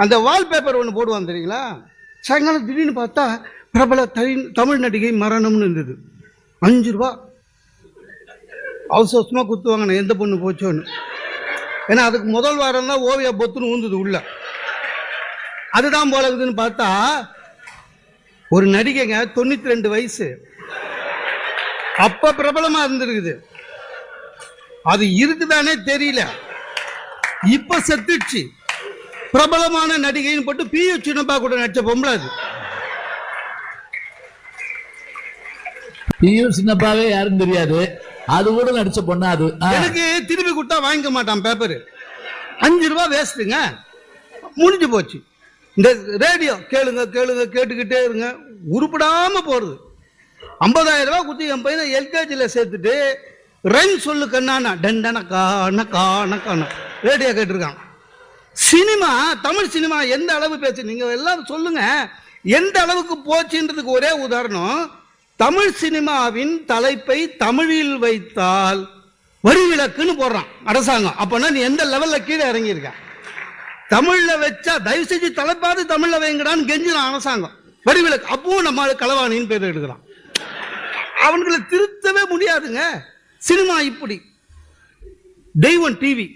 அந்த வால்பேப்பர் ஒன்று போடுவான் தெரியுங்களா? சாயங்காலம் திடீர்னு பார்த்தா பிரபல தை- தமிழ் நடிகை மரணம்னு இருந்தது. அஞ்சு ரூபா. அவசர அவசரமாக குத்துவாங்க நான் எந்த பொண்ணு போச்சோன்னு. ஏன்னா அதுக்கு முதல் வாரம் தான் ஓவியா பொத்துன்னு ஊந்துது உள்ள. அதுதான் போல இருக்குதுன்னு பார்த்தா ஒரு நடிகைங்க தொண்ணூத்தி ரெண்டு வயசு. அப்ப பிரபலமா இருந்திருக்குது. அது இருக்குதானே தெரியல. இப்ப செத்துடுச்சு. பிரபலமான நடிகைன்னு போட்டு பி யு சின்னப்பா கூட நடிச்ச பொம்பளை அது. பியூ சின்னப்பாவே யாரும் தெரியாது. அது கூட நடிச்ச பொண்ணா அது. எனக்கு திருப்பி கொடுத்தா வாங்கிக்க மாட்டான் பேப்பர் அஞ்சு ரூபா வேஸ்ட்டுங்க முடிஞ்சு போச்சு. இந்த ரேடியோ கேளுங்க கேளுங்க கேட்டுக்கிட்டே இருங்க. உருப்படாம போறது. ஐம்பதாயிரம் ரூபாய் குத்தி என் பையனை எல்கேஜியில் சேர்த்துட்டு ரன் சொல்லு கண்ணானா டண்டன காண காண காண ரேடியோ கேட்டிருக்கான். சினிமா தமிழ் சினிமா எந்த அளவு பேச்சு? நீங்க எல்லாரும் சொல்லுங்க. எந்த அளவுக்கு போச்சுன்றதுக்கு ஒரே உதாரணம் தமிழ் சினிமாவின் தலைப்பை தமிழில் வைத்தால் வரி விலக்குன்னு போடுறான் அரசாங்கம். அப்பனா நீ எந்த லெவல்ல கீழே இறங்கியிருக்க? தமிழ்ல வச்சா தயவு செஞ்சு தலைப்பாது தமிழ்ல வைங்கடான்னு கெஞ்சினான் அரசாங்கம். வரி விலக்கு அப்பவும் நம்ம களவாணின்னு பேர் எடுக்கிறான். அவன்களை திருத்தவே முடியாதுங்க. சினிமா இப்படி. தெய்வம் டிவி